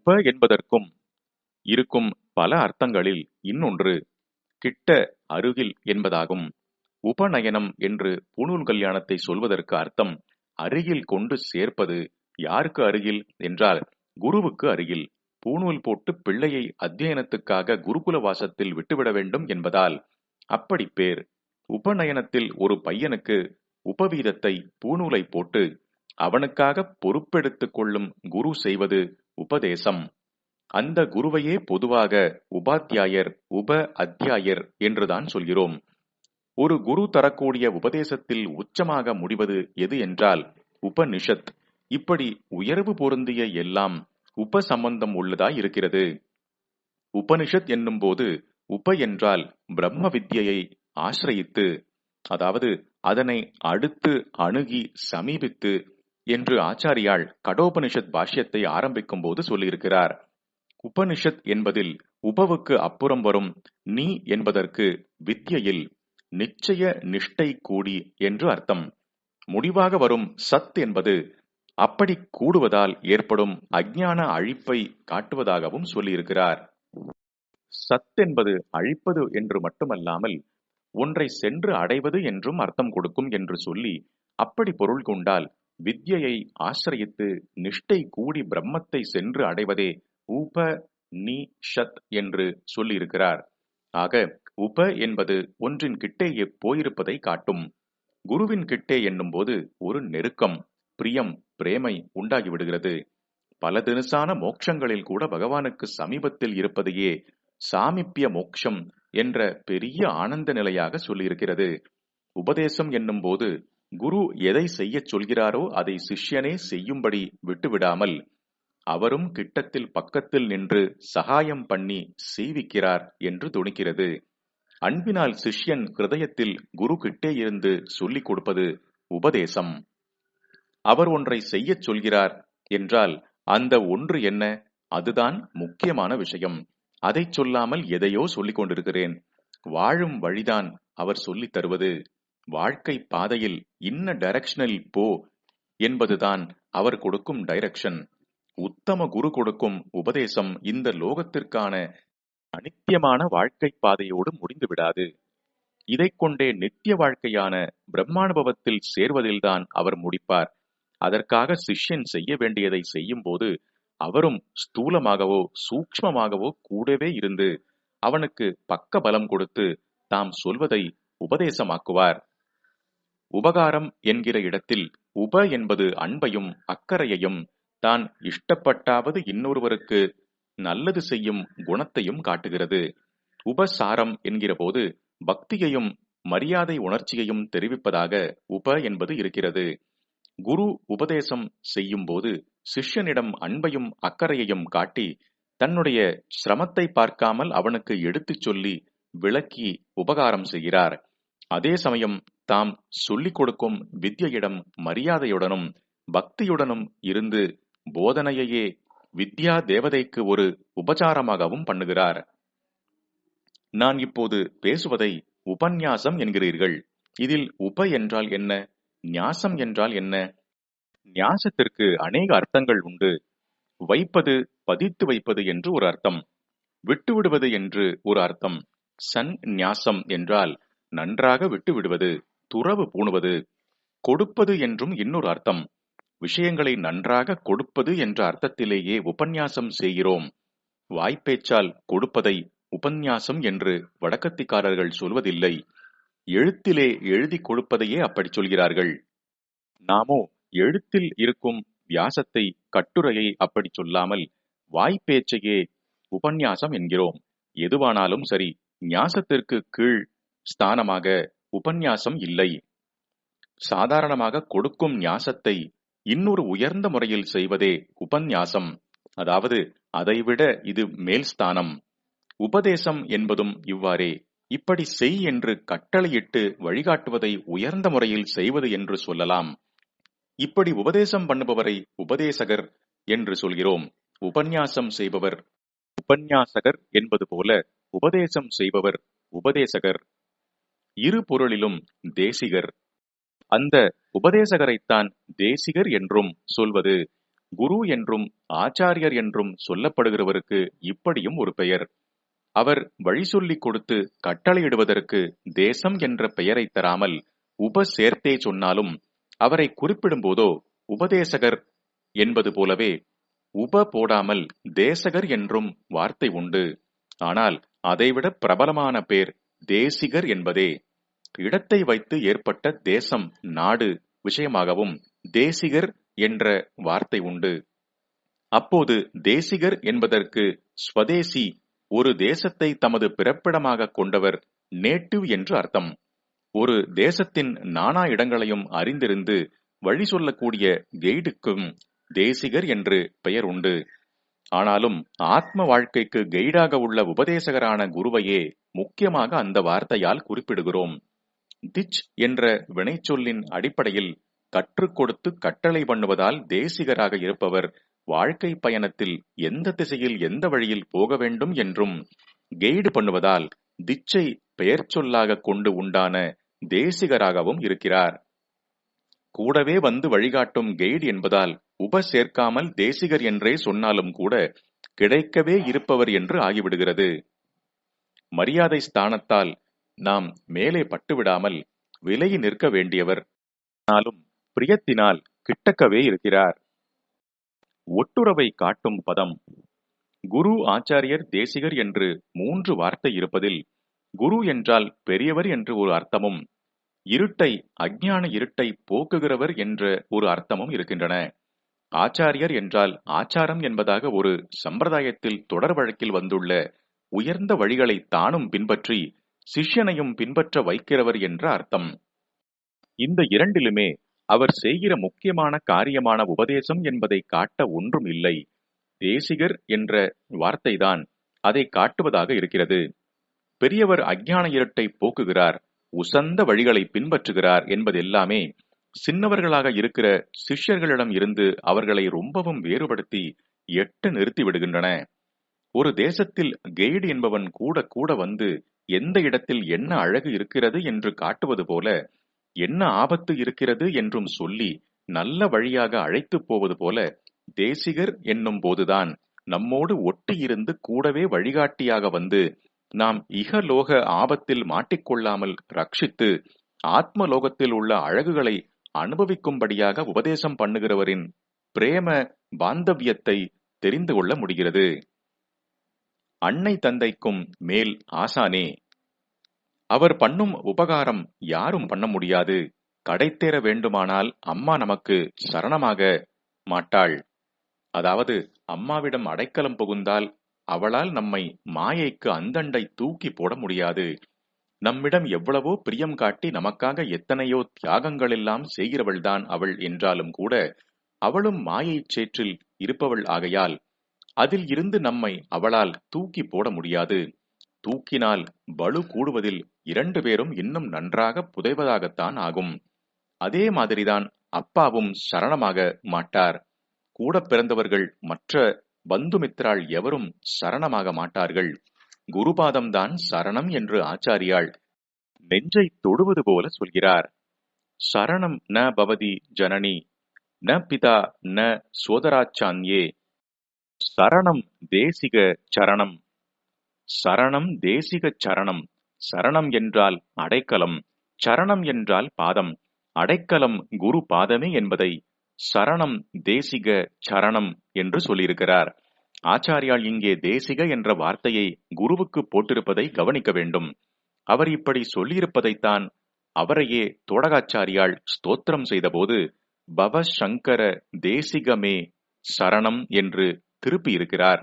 உப என்பதற்கும் இருக்கும் பல அர்த்தங்களில் இன்னொன்று கிட்ட அருகில் என்பதாகும். உபநயனம் என்று பூணூல் கல்யாணத்தை சொல்வதற்கு அர்த்தம் அருகில் கொண்டு சேர்ப்பது யாருக்கு அருகில் என்றால் குருவுக்கு அருகில். பூணூல் போட்டு பிள்ளையை அத்தியனத்துக்காக குருகுல வாசத்தில் விட்டுவிட வேண்டும் என்பதால் அப்படி பேர். உபநயனத்தில் ஒரு பையனுக்கு உபவீதத்தை பூணூலை போட்டு அவனுக்காக பொறுப்பெடுத்துக் கொள்ளும் குரு செய்வது உபதேசம். அந்த குருவையே பொதுவாக உபாத்தியாயர் உப அத்தியாயர் என்றுதான் சொல்கிறோம். ஒரு குரு தரக்கூடிய உபதேசத்தில் உச்சமாக முடிவது எது என்றால் உபனிஷத். இப்படி உயர்வு பொருந்திய எல்லாம் உப சம்பந்தம் உள்ளதாய் இருக்கிறது. உபனிஷத் என்னும் போது உப என்றால் பிரம்ம வித்யை ஆசிரயித்து அதாவது அதனை அடுத்து அணுகி சமீபித்து என்று ஆச்சாரியால் கடோபனிஷத் பாஷ்யத்தை ஆரம்பிக்கும் போது சொல்லியிருக்கிறார். உபனிஷத் என்பதில் உபவுக்கு அப்புறம் வரும் நீ என்பதற்கு வித்தியையில் நிச்சய நிஷ்டை கூடி என்று அர்த்தம். முடிவாக வரும் சத் என்பது அப்படி கூடுவதால் ஏற்படும் அஜ்ஞான அழிப்பை காட்டுவதாகவும் சொல்லியிருக்கிறார். சத் என்பது அழிப்பது என்று மட்டுமல்லாமல் ஒன்றை சென்று அடைவது என்றும் அர்த்தம் கொடுக்கும் என்று சொல்லி அப்படி பொருள் கொண்டால் வித்யையை ஆசிரியத்து நிஷ்டை கூடி பிரம்மத்தை சென்று அடைவதே உப நீ ஷத் என்று சொல்லியிருக்கிறார். ஆக உப என்பது ஒன்றின் கிட்டேயே போயிருப்பதை காட்டும். குருவின் கிட்டே என்னும் போது ஒரு நெருக்கம் பிரியம் பிரேமை உண்டாகிவிடுகிறது. பல தினசான மோட்சங்களில் கூட பகவானுக்கு சமீபத்தில் இருப்பதையே சாமிப்பிய மோட்சம் என்ற பெரிய ஆனந்த நிலையாக சொல்லியிருக்கிறது. உபதேசம் என்னும் போது குரு எதை செய்யச் சொல்கிறாரோ அதை சிஷ்யனே செய்யும்படி விட்டுவிடாமல் அவரும் கிட்டத்தில் பக்கத்தில் நின்று சகாயம் பண்ணி செய்விக்கிறார் என்று துணிக்கிறது. அன்பினால் சிஷ்யன் ஹிருதயத்தில் குரு கிட்டே இருந்து சொல்லிக் கொடுப்பது உபதேசம். அவர் ஒன்றை செய்யச் சொல்கிறார் என்றால் அந்த ஒன்று என்ன? அதுதான் முக்கியமான விஷயம். அதை சொல்லாமல் எதையோ சொல்லிக் கொண்டிருக்கிறேன். வாழும் வழிதான் அவர் சொல்லித் தருவது. வாழ்க்கை பாதையில் இன்ன டைரக்ஷனில் போ என்பதுதான் அவர் கொடுக்கும் டைரக்ஷன் உத்தம குரு கொடுக்கும் உபதேசம் இந்த லோகத்திற்கான அனித்தியமான வாழ்க்கை பாதையோடு முடிந்து விடாது. இதை கொண்டே நித்திய வாழ்க்கையான பிரம்மானுபவத்தில் சேர்வதில்தான் அவர் முடிப்பார். அதற்காக சிஷ்யன் செய்ய வேண்டியதை செய்யும் போது அவரும் ஸ்தூலமாகவோ சூக்ஷ்மமாகவோ கூடவே இருந்து அவனுக்கு பக்க பலம் கொடுத்து தாம் சொல்வதை உபதேசமாக்குவார். உபகாரம் என்கிற இடத்தில் உப என்பது அன்பையும் அக்கறையையும் தான் இஷ்டப்பட்டாவது இன்னொருவருக்கு நல்லது செய்யும் குணத்தையும் காட்டுகிறது. உபசாரம் என்கிற போது பக்தியையும் மரியாதை உணர்ச்சியையும் தெரிவிப்பதாக உப என்பது இருக்கிறது. குரு உபதேசம் செய்யும் போது சிஷ்யனிடம் அன்பையும் அக்கறையையும் காட்டி தன்னுடைய சிரமத்தை பார்க்காமல் அவனுக்கு எடுத்துச் சொல்லி விளக்கி உபகாரம் செய்கிறார். அதே சமயம் தாம் சொல்லிக் கொடுக்கும் வித்யிடம் மரியாதையுடனும் பக்தியுடனும் இருந்து போதனையையே வித்யா தேவதைக்கு ஒரு உபச்சாரமாகவும் பண்ணுகிறார். நான் இப்போது பேசுவதை உபன்யாசம் என்கிறீர்கள். இதில் உப என்றால் என்ன? ஞாசம் என்றால் என்ன? நியாசத்திற்கு அநேக அர்த்தங்கள் உண்டு. வைப்பது பதித்து வைப்பது என்று ஒரு அர்த்தம். விட்டுவிடுவது என்று ஒரு அர்த்தம். சன் நியாசம் என்றால் நன்றாக விட்டு விடுவது. துறவு பூணுவது. கொடுப்பது என்றும் இன்னொரு அர்த்தம். விஷயங்களை நன்றாக கொடுப்பது என்ற அர்த்தத்திலேயே உபன்யாசம் செய்கிறோம். வாய்ப்பேச்சால் கொடுப்பதை உபன்யாசம் என்று வடக்கத்திக்காரர்கள் சொல்வதில்லை. எழுத்திலே எழுதி கொடுப்பதையே அப்படி சொல்கிறார்கள். நாமோ எழுத்தில் இருக்கும் வியாசத்தை கட்டுரையை அப்படி சொல்லாமல் வாய்ப்பேச்சையே உபன்யாசம் என்கிறோம். எதுவானாலும் சரி ஞாசத்திற்கு கீழ் ஸ்தானமாக உபன்யாசம் இல்லை. சாதாரணமாக கொடுக்கும் ஞாசத்தை இன்னொரு உயர்ந்த முறையில் செய்வதே உபன்யாசம். அதாவது அதைவிட இது மேல் ஸ்தானம். உபதேசம் என்பதும் இவ்வாறே. இப்படி செய் என்று கட்டளையிட்டு வழிகாட்டுவதை உயர்ந்த முறையில் செய்வது என்று சொல்லலாம். இப்படி உபதேசம் பண்ணுபவரை உபதேசகர் என்று சொல்கிறோம். உபன்யாசம் செய்பவர் உபன்யாசகர் என்பது போல உபதேசம் செய்பவர் உபதேசகர். இரு பொருளிலும் தேசிகர். அந்த உபதேசகரைத்தான் தேசிகர் என்றும் சொல்வது குரு என்றும் ஆச்சாரியர் என்றும் சொல்லப்படுகிறவருக்கு இப்படியும் ஒரு பெயர். அவர் வழி சொல்லிக் கொடுத்து கட்டளையிடுவதற்கு தேசம் என்ற பெயரை தராமல் உப சேர்த்தே சொன்னாலும் அவரை குறிப்பிடும் போதோ உபதேசகர் என்பது போலவே உப போடாமல் தேசகர் என்றும் வார்த்தை உண்டு. ஆனால் அதைவிட பிரபலமான பேர் தேசிகர் என்பதே. இடத்தை வைத்து ஏற்பட்ட தேசம் நாடு விஷயமாகவும் தேசிகர் என்ற வார்த்தை உண்டு. அப்போது தேசிகர் என்பதற்கு ஸ்வதேசி ஒரு தேசத்தை தமது பிறப்பிடமாக கொண்டவர் நேட்டிவ் என்று அர்த்தம். ஒரு தேசத்தின் நானா இடங்களையும் அறிந்திருந்து வழி சொல்லக்கூடிய கெய்டுக்கும் தேசிகர் என்று பெயர் உண்டு. ஆனாலும் ஆத்ம வாழ்க்கைக்கு கைடாக உள்ள உபதேசகரான குருவையே முக்கியமாக அந்த வார்த்தையால் குறிப்பிடுகிறோம். திச் என்ற வினைச்சொல்லின் அடிப்படையில் கற்றுக் கொடுத்து கட்டளை பண்ணுவதால் தேசிகராக இருப்பவர் வாழ்க்கை பயணத்தில் எந்த திசையில் எந்த வழியில் போக வேண்டும் என்றும் கெய்டு பண்ணுவதால் திச்சை பெயர் சொல்லாக கொண்டு உண்டான தேசிகராகவும் இருக்கிறார். கூடவே வந்து வழிகாட்டும் கெய்டு என்பதால் உப சேர்க்காமல் தேசிகர் என்றே சொன்னாலும் கூட கிடைக்கவே இருப்பவர் என்று ஆகிவிடுகிறது. மரியாதை ஸ்தானத்தால் நாம் மேலே பட்டுவிடாமல் விலகி நிற்க வேண்டியவர். ஆனாலும் பிரியத்தினால் கிட்டக்கவே இருக்கிறார். ஒட்டுறவை காட்டும் பதம். குரு ஆச்சாரியர் தேசிகர் என்று மூன்று வார்த்தை இருப்பதில் குரு என்றால் பெரியவர் என்று ஒரு அர்த்தமும் இருட்டை அஜ்ஞான இருட்டை போக்குகிறவர் என்ற ஒரு அர்த்தமும் இருக்கின்றன. ஆச்சாரியர் என்றால் ஆச்சாரம் என்பதாக ஒரு சம்பிரதாயத்தில் தொடர் வழக்கில் வந்துள்ள உயர்ந்த வழிகளை தானும் பின்பற்றி சிஷ்யனையும் பின்பற்ற வைக்கிறவர் என்ற அர்த்தம். இந்த இரண்டிலுமே அவர் செய்கிற முக்கியமான காரியமான உபதேசம் என்பதை காட்ட ஒன்றும் இல்லை. தேசிகர் என்ற வார்த்தைதான் அதை காட்டுவதாக இருக்கிறது. பெரியவர் அஜ்ஞான இருட்டை போக்குகிறார் உசந்த வழிகளை பின்பற்றுகிறார் என்பதெல்லாமே சின்னவர்களாக இருக்கிற சிஷ்யர்களிடம் இருந்து அவர்களை ரொம்பவும் வேறுபடுத்தி எட்ட நிறுத்தி விடுகின்றன. ஒரு தேசத்தில் கெய்டு என்பவன் கூட கூட வந்து எந்த இடத்தில் என்ன அழகு இருக்கிறது என்று காட்டுவது போல என்ன ஆபத்து இருக்கிறது என்றும் சொல்லி நல்ல வழியாக அழைத்து போவது போல தேசிகர் என்னும் போதுதான் நம்மோடு ஒட்டி இருந்து கூடவே வழிகாட்டியாக வந்து நாம் இகலோக ஆபத்தில் மாட்டிக்கொள்ளாமல் ரட்சித்து ஆத்ம லோகத்தில் உள்ள அழகுகளை அனுபவிக்கும்படியாக உபதேசம் பண்ணுகிறவரின் பிரேம பாந்தவியத்தை தெரிந்து கொள்ள முடிகிறது. அன்னை தந்தைக்கும் மேல் ஆசானே அவர் பண்ணும் உபகாரம் யாரும் பண்ண முடியாது. கடைத்தேற வேண்டுமானால் அம்மா நமக்கு சரணமாக மாட்டாள். அதாவது அம்மாவிடம் அடைக்கலம் புகுந்தால் அவளால் நம்மை மாயைக்கு அந்தண்டை தூக்கி போட முடியாது. நம்மிடம் எவ்வளவோ பிரியம் காட்டி நமக்காக எத்தனையோ தியாகங்களெல்லாம் செய்கிறவள்தான் அவள் என்றாலும் கூட அவளும் மாயைச் சேற்றில் இருப்பவள் ஆகையால் அதில் இருந்து நம்மை அவளால் தூக்கி போட முடியாது. தூக்கினால் பலு கூடுவதில் இரண்டு பேரும் இன்னும் நன்றாக புதைவதாகத்தான் ஆகும். அதே மாதிரிதான் அப்பாவும் சரணமாக மாட்டார். கூட பிறந்தவர்கள் மற்ற பந்துமித்ரால் எவரும் சரணமாக மாட்டார்கள். குருபாதம்தான் சரணம் என்று ஆச்சாரியாள் நெஞ்சை தொடுவது போல சொல்கிறார். சரணம் ந பவதி ஜனனி ந பிதா ந சோதராச்சான்யே சரணம் தேசிக சரணம். சரணம் தேசிக சரணம் சரணம் என்றால் அடைக்கலம் சரணம் என்றால் பாதம் அடைக்கலம் குரு பாதமே என்பதை சரணம் தேசிக சரணம் என்று சொல்லியிருக்கிறார். ஆச்சாரியால் இங்கே தேசிக என்ற வார்த்தையை குருவுக்கு போட்டிருப்பதை கவனிக்க வேண்டும். அவர் இப்படி சொல்லியிருப்பதைத்தான் அவரையே தோடகாச்சாரியால் ஸ்தோத்திரம் செய்தபோது பவ சங்கர தேசிகமே சரணம் என்று திருப்பி இருக்கிறார்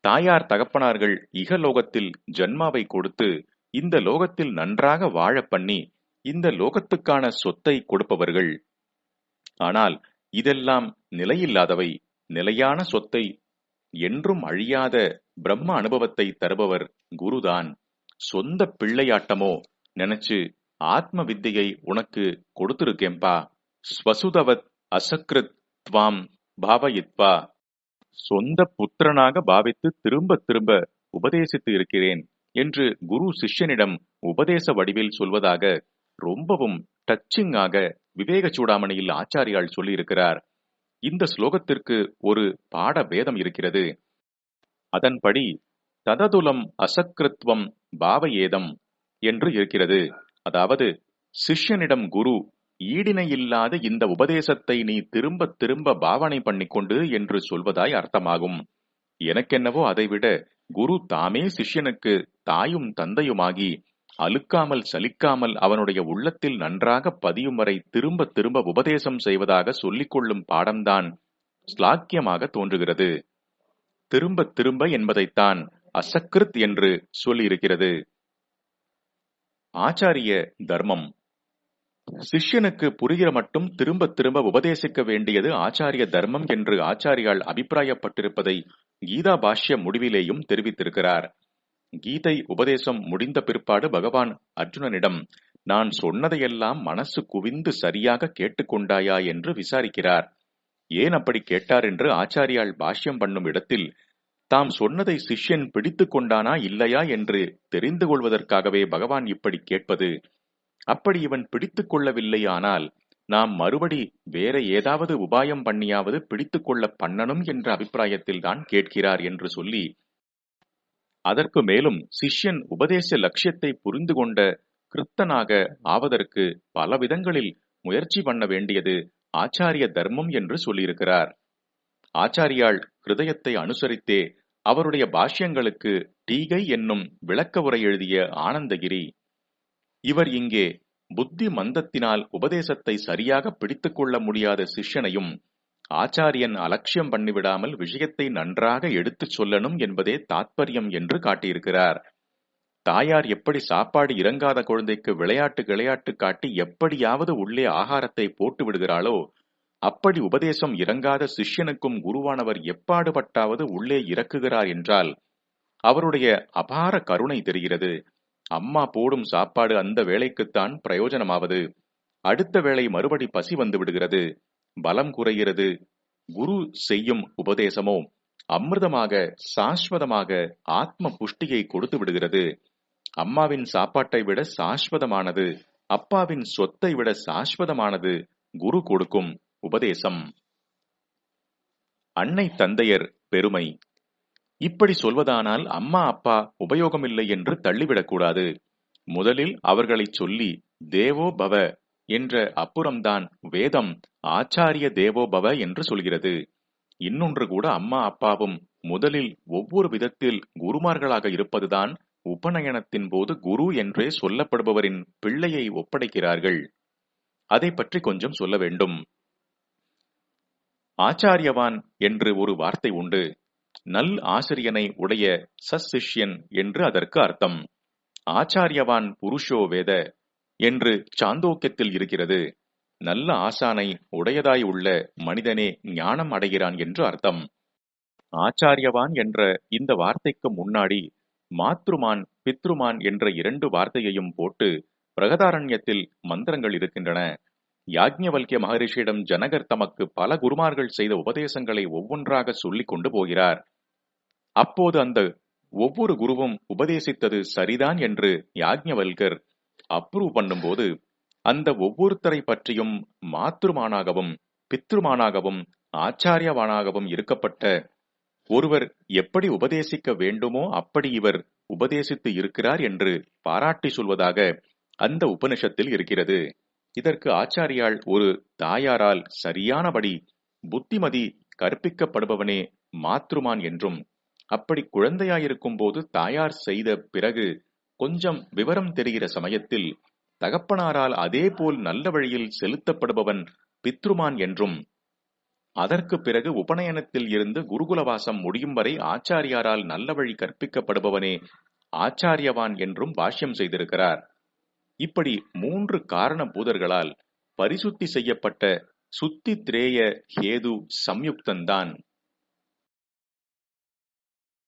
தாயார் தகப்பனார்கள் இகலோகத்தில் ஜன்மாவை கொடுத்து இந்த லோகத்தில் நன்றாக வாழ பண்ணி இந்த லோகத்துக்கான சொத்தை கொடுப்பவர்கள். ஆனால் இதெல்லாம் நிலையில்லாதவை. நிலையான சொத்தை என்றும் அழியாத பிரம்ம அனுபவத்தை தருபவர் குருதான். சொந்த பிள்ளையாட்டமோ நினைச்சு ஆத்ம வித்தையை உனக்கு கொடுத்திருக்கேன்பா. ஸ்வசுதவத் அசக்ருத் துவாம் பாவயித்வா. சொந்த புத்திரனாக பாவித்து திரும்ப திரும்ப உபதேசித்து இருக்கிறேன் என்று குரு சிஷ்யனிடம் உபதேச வடிவில் சொல்வதாக ரொம்பவும் டச்சிங்காக விவேக சூடாமணியில் ஆச்சாரியால் சொல்லியிருக்கிறார். இந்த ஸ்லோகத்திற்கு ஒரு பாட பேதம் இருக்கிறது. அதன்படி தததுலம் அசக்கிருத்வம் பாவயேதம் என்று இருக்கிறது. அதாவது சிஷ்யனிடம் குரு ஈடினை இல்லாத இந்த உபதேசத்தை நீ திரும்ப திரும்ப பாவனை பண்ணிக்கொண்டு என்று சொல்வதாய் அர்த்தமாகும். எனக்கென்னவோ அதைவிட குரு தாமே சிஷ்யனுக்கு தாயும் தந்தையுமாகி அழுக்காமல் சலிக்காமல் அவனுடைய உள்ளத்தில் நன்றாக பதியும் வரை திரும்ப திரும்ப உபதேசம் செய்வதாக சொல்லிக்கொள்ளும் பாடம்தான் ஸ்லாக்கியமாக தோன்றுகிறது. திரும்ப திரும்ப என்பதைத்தான் அசக்கிருத் என்று சொல்லியிருக்கிறது. ஆச்சாரிய தர்மம். சிஷ்யனுக்கு புரிகிற மட்டும் திரும்ப திரும்ப உபதேசிக்க வேண்டியது ஆச்சாரிய தர்மம் என்று ஆச்சாரியால் அபிப்பிராயப்பட்டிருப்பதை கீதா பாஷ்ய முடிவிலேயும் தெரிவித்திருக்கிறார். கீதை உபதேசம் முடிந்த பிற்பாடு பகவான் அர்ஜுனனிடம் நான் சொன்னதையெல்லாம் மனசு குவிந்து சரியாக கேட்டுக்கொண்டாயா? என்று விசாரிக்கிறார். ஏன் அப்படி கேட்டார்? என்று ஆச்சாரியால் பாஷ்யம் பண்ணும் இடத்தில் தாம் சொன்னதை சிஷ்யன் பிடித்து கொண்டானா இல்லையா? என்று தெரிந்து கொள்வதற்காகவே பகவான் இப்படி கேட்பது. அப்படி இவன் பிடித்துக் கொள்ளவில்லையானால் நாம் மறுபடி வேற ஏதாவது உபாயம் பண்ணியாவது பிடித்துக் கொள்ள பண்ணணும் என்ற அபிப்பிராயத்தில் தான் கேட்கிறார் என்று சொல்லி அதற்கு மேலும் சிஷ்யன் உபதேச லட்சியத்தை புரிந்து கொண்ட கிருத்தனாக ஆவதற்கு பல விதங்களில் முயற்சி பண்ண வேண்டியது ஆச்சாரிய தர்மம் என்று சொல்லியிருக்கிறார். ஆச்சாரியாள் ஹிருதயத்தை அனுசரித்தே அவருடைய பாஷ்யங்களுக்கு டீகை என்னும் விளக்க உரை எழுதிய ஆனந்தகிரி இவர் இங்கே புத்தி மந்தத்தினால் உபதேசத்தை சரியாக பிடித்துக்கொள்ள முடியாத சிஷ்யனையும் ஆச்சாரியன் அலட்சியம் பண்ணிவிடாமல் விஷயத்தை நன்றாக எடுத்துச் சொல்லணும் என்பதே தாத்பரியம் என்று காட்டியிருக்கிறார். தாயார் எப்படி சாப்பாடு இறங்காத குழந்தைக்கு விளையாட்டு விளையாட்டு காட்டி எப்படியாவது உள்ளே ஆகாரத்தை போட்டு விடுகிறாளோ அப்படி உபதேசம் இறங்காத சிஷ்யனுக்கும் குருவானவர் எப்பாடுபட்டாவது உள்ளே இறக்குகிறார் என்றால் அவருடைய அபார கருணை தெரிகிறது. அம்மா போடும் சாப்பாடு அந்த வேளைக்குத்தான் பிரயோஜனமாவது. அடுத்த வேளை மறுபடி பசி வந்து விடுகிறது. பலம் குறைகிறது. குரு செய்யும் உபதேசமோ அமிர்தமாக சாஸ்வதமாக ஆத்ம புஷ்டியை கொடுத்து விடுகிறது. அம்மாவின் சாப்பாட்டை விட சாஸ்வதமானது அப்பாவின் சொத்தை விட சாஸ்வதமானது குரு கொடுக்கும் உபதேசம். அன்னை தந்தையர் பெருமை. இப்படி சொல்வதானால் அம்மா அப்பா உபயோகமில்லை என்று தள்ளிவிடக்கூடாது. முதலில் அவர்களைச் சொல்லி தேவோ பவ என்ற அப்புறம்தான் வேதம் ஆச்சாரிய தேவோபவ என்று சொல்கிறது. இன்னொன்று கூட அம்மா அப்பாவும் முதலில் ஒவ்வொரு விதத்தில் குருமார்களாக இருப்பதுதான் உபநயனத்தின் போது குரு என்றே சொல்லப்படுபவரின் பிள்ளையை ஒப்படைக்கிறார்கள். அதை பற்றி கொஞ்சம் சொல்ல வேண்டும். ஆச்சாரியவான் என்று ஒரு வார்த்தை உண்டு. நல் ஆசிரியனை உடைய சசிஷ்யன் என்று அதற்கு அர்த்தம். ஆச்சாரியவான் புருஷோ வேத என்று சாந்தோக்கியத்தில் இருக்கிறது. நல்ல ஆசானை உடையதாய் உள்ள மனிதனே ஞானம் அடைகிறான் என்று அர்த்தம். ஆச்சாரியவான் என்ற இந்த வார்த்தைக்கு முன்னாடி மாத்ருமான் பித்ருமான் என்ற இரண்டு வார்த்தையையும் போட்டு பிரகதாரண்யத்தில் மந்திரங்கள் இருக்கின்றன. யாக்ஞவல்கிய மகரிஷியிடம் ஜனகர் தமக்கு பல குருமார்கள் செய்த உபதேசங்களை ஒவ்வொன்றாக சொல்லிக் கொண்டு போகிறார். அப்போது அந்த ஒவ்வொரு குருவும் உபதேசித்தது சரிதான் என்று யாக்ஞவல்கர் அப்ரூவ் பண்ணும்போது அந்த ஒவ்வொருத்தரை பற்றியும் மாத்திருமானாகவும் பித்ருமானாகவும் ஆச்சாரியவானாகவும் இருக்கப்பட்ட ஒருவர் எப்படி உபதேசிக்க வேண்டுமோ அப்படி இவர் உபதேசித்து இருக்கிறார் என்று பாராட்டி சொல்வதாக அந்த உபனிஷத்தில் இருக்கிறது. இதற்கு ஆச்சாரியால் ஒரு தாயாரால் சரியானபடி புத்திமதி கற்பிக்கப்படுபவனே மாத்ருமான் என்றும் அப்படி குழந்தையாயிருக்கும் போது தாயார் செய்த பிறகு கொஞ்சம் விவரம் தெரிகிற சமயத்தில் தகப்பனாரால் அதே போல் நல்ல வழியில் செலுத்தப்படுபவன் பித்ருமான் என்றும் அதற்கு பிறகு உபநயனத்தில் இருந்து குருகுலவாசம் முடியும் வரை ஆச்சாரியாரால் நல்ல வழி கற்பிக்கப்படுபவனே ஆச்சாரியவான் என்றும் பாஷ்யம் செய்திருக்கிறார். இப்படி மூன்று காரண பூதர்களால் பரிசுத்தி செய்யப்பட்ட சுத்தி திரேய ஹேது சம்யுக்தன்தான்